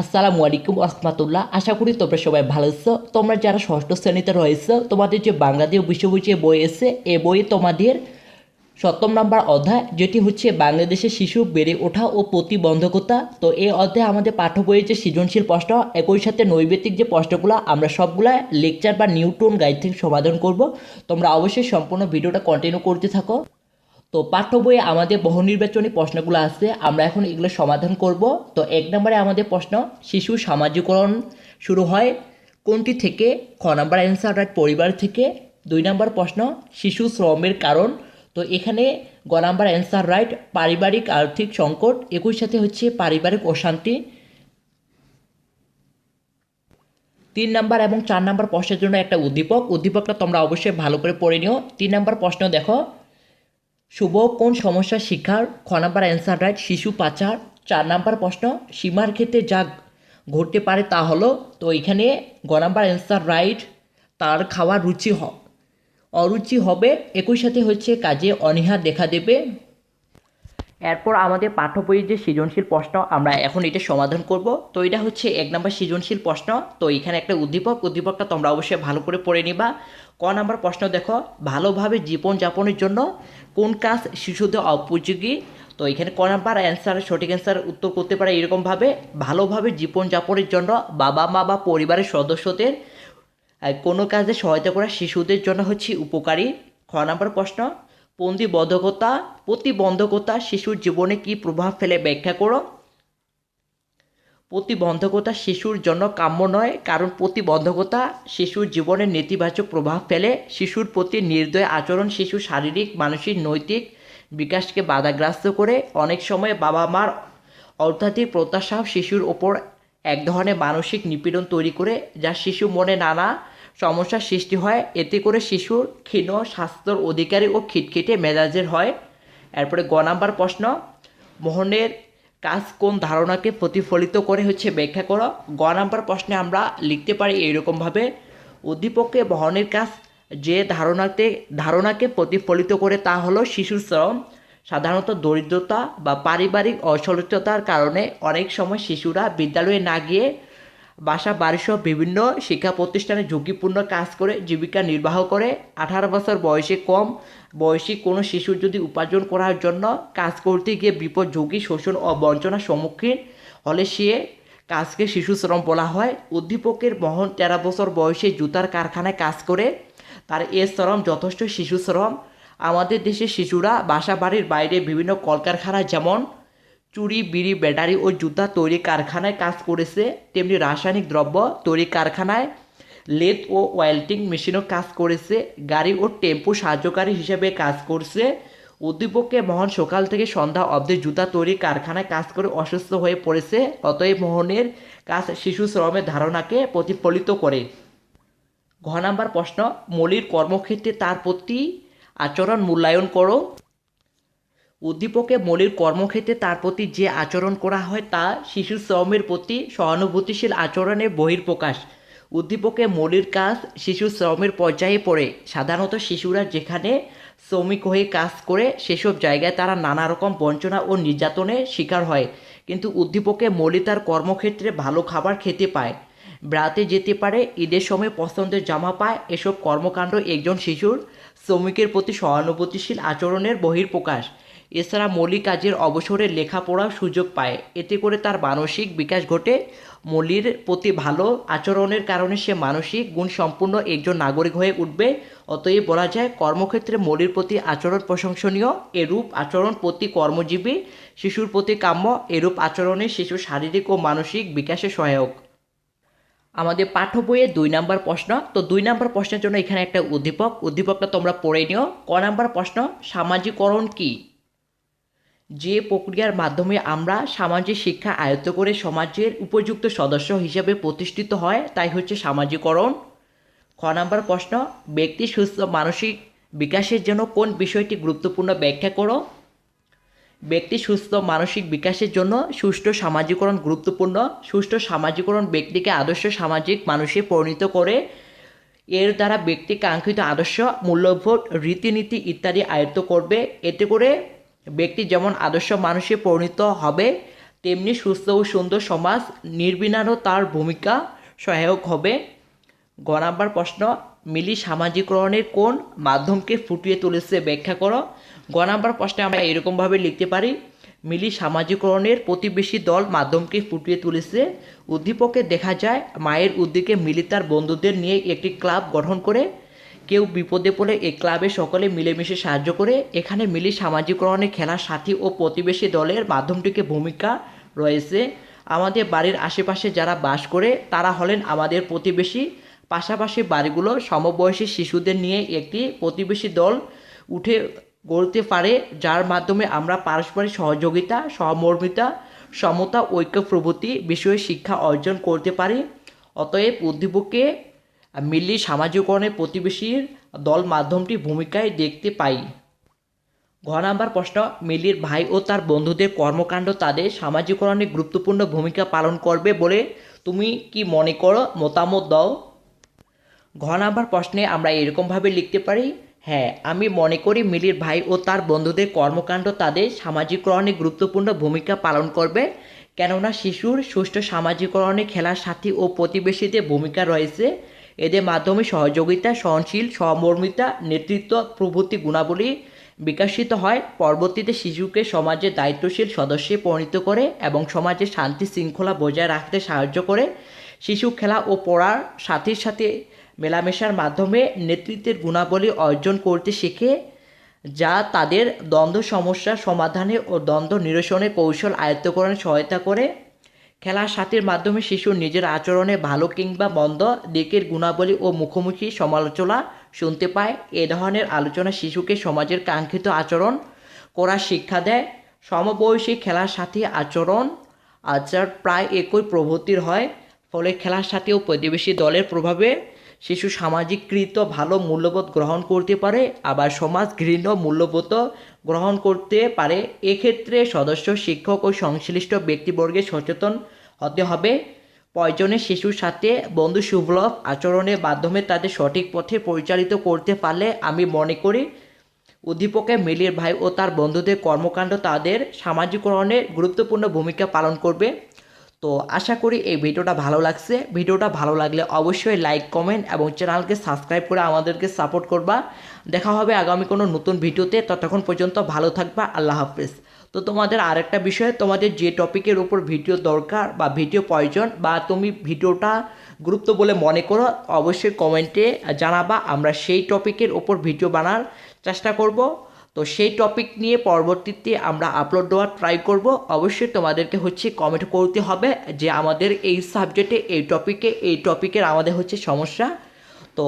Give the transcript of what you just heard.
আসসালামু আলাইকুম আসমাতুল্লাহ আশা করি তোমরা সবাই ভালো আছো। তোমরা যারা ষষ্ঠ শ্রেণীতে রয়েছে, তোমাদের যে বাংলাদেশ বিশ্ববিদ্যালয় বই এসে এ বইয়ে তোমাদের সপ্তম নম্বর অধ্যায়, যেটি হচ্ছে বাংলাদেশের শিশু বেড়ে ওঠা ও প্রতিবন্ধকতা। তো এই অধ্যায়ে আমাদের পাঠ্য বইয়ের যে সৃজনশীল প্রশ্ন, একই সাথে নৈবেতিক যে প্রশ্নগুলো, আমরা সবগুলা লেকচার বা নিউটন গাইড থেকে সমাধান করব। তোমরা অবশ্যই সম্পূর্ণ ভিডিওটা কন্টিনিউ করতে থাকো। তো পাঠ্য বইয়ে আমাদের বহু নির্বাচনী প্রশ্নগুলো আছে, আমরা এখন এগুলো সমাধান করব। তো এক নম্বরে আমাদের প্রশ্ন, শিশু সামাজিকরণ শুরু হয় কোনটি থেকে? খ নাম্বার অ্যান্সার রাইট পরিবার থেকে। দুই নম্বর প্রশ্ন, শিশু শ্রমের কারণ। তো এখানে গ নাম্বার অ্যান্সার রাইট পারিবারিক আর্থিক সংকট। একই সাথে হচ্ছে পারিবারিক অশান্তি। তিন নাম্বার এবং চার নাম্বার প্রশ্নের জন্য একটা উদ্দীপক। উদ্দীপকটা তোমরা অবশ্যই ভালো করে পড়ে নিও। তিন নাম্বার প্রশ্ন দেখো শুভ কোন সমস্যার শিকার খ নাম্বার অ্যান্সার রাইট শিশু পাচার। চার নাম্বার প্রশ্ন, সীমার ক্ষেত্রে যা ঘটতে পারে তা হলো, তো এখানে গ নাম্বার অ্যান্সার রাইট তার খাওয়ার রুচি হ, অরুচি হবে। একই সাথে হচ্ছে কাজে অনীহা দেখা দেবে। এরপর আমাদের পাঠ্য বইয়ের যে সৃজনশীল প্রশ্ন, আমরা এখন এটা সমাধান করব। তো এটা হচ্ছে এক নম্বর সৃজনশীল প্রশ্ন। তো এখানে একটা উদ্দীপক, উদ্দীপকটা তোমরা অবশ্যই ভালো করে পড়ে নিবা। ক নাম্বার প্রশ্ন দেখো, ভালোভাবে জীবনযাপনের জন্য কোন কাজ শিশুদের উপযোগী? তো এখানে ক নাম্বার অ্যান্সার সঠিক অ্যান্সার উত্তর করতে পারে এরকমভাবে, ভালোভাবে জীবনযাপনের জন্য বাবা মা বা পরিবারের সদস্যদের কোনো কাজে সহায়তা করা শিশুদের জন্য হচ্ছে উপকারী। খ নাম্বার প্রশ্ন প্রতিবন্ধকতা প্রতিবন্ধকতা শিশুর জীবনে কি প্রভাব ফেলে ব্যাখ্যা করো। প্রতিবন্ধকতা শিশুর জন্য কাম্য নয়, কারণ প্রতিবন্ধকতা শিশুর জীবনে নেতিবাচক প্রভাব ফেলে। শিশুর প্রতি নির্দয় আচরণ শিশু শারীরিক, মানসিক, নৈতিক বিকাশকে বাধাগ্রস্ত করে। অনেক সময় বাবা মার অর্থাধিক প্রত্যাশা শিশুর ওপর এক ধরনের মানসিক নিপীড়ন তৈরি করে, যা শিশু মনে নানা সমস্যার সৃষ্টি হয়। এতে করে শিশুর ক্ষীণ স্বাস্থ্যর অধিকারী ও খিটখিটে মেজাজের হয়। এরপরে গ নাম্বার প্রশ্ন, মোহনের কাজ কোন ধারণাকে প্রতিফলিত করে হচ্ছে ব্যাখ্যা করো। গ নাম্বার প্রশ্নে আমরা লিখতে পারি এইরকমভাবে, উদ্দীপকে বহনের কাজ যে ধারণাতে, ধারণাকে প্রতিফলিত করে তা হলো শিশুর শ্রম, সাধারণত দরিদ্রতা বা পারিবারিক অসচ্ছলতার কারণে অনেক সময় শিশুরা বিদ্যালয়ে না গিয়ে বাসা, বাড়িসহ বিভিন্ন শিক্ষা প্রতিষ্ঠানে ঝুঁকিপূর্ণ কাজ করে জীবিকা নির্বাহ করে। আঠারো বছর বয়সে কম বয়সী কোনো শিশুর যদি উপার্জন করার জন্য কাজ করতে গিয়ে বিপদ, ঝুঁকি, শোষণ ও বঞ্চনার সম্মুখীন হলে সে কাজকে শিশু শ্রম বলা হয়। উদ্দীপকের মহন তেরো বছর বয়সে জুতার কারখানায় কাজ করে। তার এ শ্রম যথেষ্ট শিশু শ্রম আমাদের দেশের শিশুরা বাসা, বাড়ির বাইরে বিভিন্ন কলকারখানা যেমন চুরি, বিড়ি, ব্যাটারি ও জুতা তৈরি কারখানায় কাজ করেছে। তেমনি রাসায়নিক দ্রব্য তৈরি কারখানায় লেদ ও ওয়েল্টিং মেশিনও কাজ করেছে। গাড়ি ও টেম্পো সাহায্যকারী হিসেবে কাজ করছে। উদ্দীপককে মোহন সকাল থেকে সন্ধ্যা অবধি জুতা তৈরি কারখানায় কাজ করে অসুস্থ হয়ে পড়েছে। অতএব মোহনের কাজ শিশু শ্রমের ধারণাকে প্রতিফলিত করে। ঘ নাম্বার প্রশ্ন, মলির কর্মক্ষেত্রে তার প্রতি আচরণ মূল্যায়ন করো। উদ্দীপকে মলির কর্মক্ষেত্রে তার প্রতি যে আচরণ করা হয় তা শিশু শ্রমের প্রতি সহানুভূতিশীল আচরণের বহির্প্রকাশ উদ্দীপকে মলির কাজ শিশু শ্রমের পর্যায়ে পড়ে। সাধারণত শিশুরা যেখানে শ্রমিক হয়ে কাজ করে, সেসব জায়গায় তারা নানা রকম বঞ্চনা ও নির্যাতনের শিকার হয়। কিন্তু উদ্দীপকে মলি তার কর্মক্ষেত্রে ভালো খাবার খেতে পায়। বেড়াতে যেতে পারে, ঈদের সময় পছন্দের জামা পায়, এসব কর্মকাণ্ড একজন শিশুর শ্রমিকের প্রতি সহানুভূতিশীল আচরণের বহির্প্রকাশ এছাড়া মৌলিক কাজের অবসরে লেখাপড়ার সুযোগ পায়। এতে করে তার মানসিক বিকাশ ঘটে। মলির প্রতি ভালো আচরণের কারণে সে মানসিক গুণসম্পন্ন একজন নাগরিক হয়ে উঠবে। অতএব বলা যায়, কর্মক্ষেত্রে মলির প্রতি আচরণ প্রশংসনীয়। এরূপ আচরণ প্রতি কর্মজীবী শিশুর প্রতি কাম্য। এরূপ আচরণে শিশুর শারীরিক ও মানসিক বিকাশে সহায়ক। আমাদের পাঠ্য বইয়ে দুই নাম্বার প্রশ্ন। তো দুই নাম্বার প্রশ্নের জন্য এখানে একটা উদ্দীপক। উদ্দীপকটা তোমরা পড়ে নিও। ক নাম্বার প্রশ্ন, সামাজিকরণ কি? যে প্রক্রিয়ার মাধ্যমে আমরা সামাজিক শিক্ষা আয়ত্ত করে সমাজের উপযুক্ত সদস্য হিসেবে প্রতিষ্ঠিত হয়, তাই হচ্ছে সামাজিকরণ। খ নাম্বার প্রশ্ন, ব্যক্তি সুস্থ মানসিক বিকাশের জন্য কোন বিষয়টি গুরুত্বপূর্ণ ব্যাখ্যা করো? ব্যক্তি সুস্থ মানসিক বিকাশের জন্য সুষ্ঠু সামাজিকরণ গুরুত্বপূর্ণ। সুষ্ঠু সামাজিকরণ ব্যক্তিকে আদর্শ সামাজিক মানুষে পরিণত করে। এর দ্বারা ব্যক্তি কাঙ্ক্ষিত আদর্শ, মূল্যবোধ, রীতিনীতি ইত্যাদি আয়ত্ত করবে। এতে করে ব্যক্তি যেমন আদর্শ মানুষে পরিণত হবে, তেমনি সুস্থ ও সুন্দর সমাজ নির্বিণারও তার ভূমিকা সহায়ক হবে। গ নাম্বার প্রশ্ন, মিলি সামাজিকরণের কোন মাধ্যমকে ফুটিয়ে তুলেছে ব্যাখ্যা করো। গ নাম্বার প্রশ্নে আমরা এরকমভাবে লিখতে পারি, মিলি সামাজিকরণের প্রতিবেশী দল মাধ্যমকে ফুটিয়ে তুলেছে। উদ্দীপকে দেখা যায়, মায়ের উদ্যোগে মিলি তার বন্ধুদের নিয়ে একটি ক্লাব গঠন করে কেউ বিপদে পড়লে এই ক্লাবে সকলে মিলেমিশে সাহায্য করে, এখানে মিলি সামাজিকরণে খেলার সাথী ও প্রতিবেশী দলের মাধ্যমটিকে ভূমিকা রয়েছে। আমাদের বাড়ির আশেপাশে যারা বাস করে, তারা হলেন আমাদের প্রতিবেশী। পাশাপাশি বাড়িগুলো সমবয়সী শিশুদের নিয়ে একটি প্রতিবেশী দল উঠে গড়তে পারে, যার মাধ্যমে আমরা পারস্পরিক সহযোগিতা সহমর্মিতা সমতা ঐক্য প্রভৃতি বিষয়ে শিক্ষা অর্জন করতে পারি। অতএব উদ্দীপকে মিল্লি সামাজিকরণের প্রতিবেশীর দল মাধ্যমটি ভূমিকায় দেখতে পাই। ঘ নাম্বার প্রশ্ন, মিলির ভাই ও তার বন্ধুদের কর্মকাণ্ড তাদের সামাজিকরণে গুরুত্বপূর্ণ ভূমিকা পালন করবে বলে তুমি কি মনে করো? মতামত দাও। ঘ নাম্বার প্রশ্নে আমরা এরকমভাবে লিখতে পারি হ্যাঁ আমি মনে করি মিলির ভাই ও তার বন্ধুদের কর্মকাণ্ড তাদের সামাজিকরণে গুরুত্বপূর্ণ ভূমিকা পালন করবে। কেননা শিশুর সুষ্ঠু সামাজিকরণে খেলার সাথী ও প্রতিবেশীদের ভূমিকা রয়েছে। এদের মাধ্যমে সহযোগিতা, সহনশীল সহমর্মিতা নেতৃত্ব প্রভৃতি গুণাবলী বিকাশিত হয়। পরবর্তীতে শিশুকে সমাজের দায়িত্বশীল সদস্যে পরিণত করে এবং সমাজে শান্তি শৃঙ্খলা বজায় রাখতে সাহায্য করে। শিশু খেলা ও পড়ার সাথে সাথে মেলামেশার মাধ্যমে নেতৃত্বের গুণাবলী অর্জন করতে শেখে, যা তাদের দ্বন্দ্ব সমস্যা সমাধানে ও দ্বন্দ্ব নিরসনে কৌশল আয়ত্তকরণে সহায়তা করে। খেলার সাথীর মাধ্যমে শিশু নিজের আচরণে ভালো কিংবা মন্দ দিকের গুণাবলী ও মুখোমুখি সমালোচনা শুনতে পায়। এ ধরনের আলোচনা শিশুকে সমাজের কাঙ্ক্ষিত আচরণ করার শিক্ষা দেয়। সমবয়সী খেলার সাথী আচরণ আচার প্রায় একই প্রভৃতির হয়, ফলে খেলার সাথে ও প্রতিবেশী দলের প্রভাবে শিশু সামাজিককৃত ভালো মূল্যবোধ গ্রহণ করতে পারে। আবার সমাজ ঘৃণ্য মূল্যবোধ গ্রহণ করতে পারে, এক্ষেত্রে সদস্য, শিক্ষক ও সংশ্লিষ্ট ব্যক্তিবর্গে সচেতন হতে হবে। প্রয়োজনে শিশুর সাথে বন্ধু সুলভ আচরণের মাধ্যমে তাদের সঠিক পথে পরিচালিত করতে পারলে আমি মনে করি উদ্দীপকে, মিলির ভাই ও তার বন্ধুদের কর্মকাণ্ড তাদের সামাজিকরণে গুরুত্বপূর্ণ ভূমিকা পালন করবে। তো আশা করি এই ভিডিওটা ভালো লাগছে। ভিডিওটা ভালো লাগলে অবশ্যই লাইক, কমেন্ট এবং চ্যানেলকে সাবস্ক্রাইব করে আমাদেরকে সাপোর্ট করবা। দেখা হবে আগামী কোনো নতুন ভিডিওতে। ততক্ষণ পর্যন্ত ভালো থাকবা। আল্লাহ হাফিজ। তো তোমাদের আরেকটা বিষয়, তোমাদের যে টপিকের উপর ভিডিও দরকার বা ভিডিও প্রয়োজন বা তুমি ভিডিওটা গুরুত্ব বলে মনে করো, অবশ্যই কমেন্টে জানাবা। আমরা সেই টপিকের ওপর ভিডিও বানার চেষ্টা করব। তো সেই টপিক নিয়ে পরবর্তীতে আমরা আপলোড দেওয়ার ট্রাই করব। অবশ্যই তোমাদেরকে হচ্ছে কমেন্ট করতে হবে যে আমাদের এই সাবজেক্টে এই টপিকে এই টপিকের আমাদের হচ্ছে সমস্যা। তো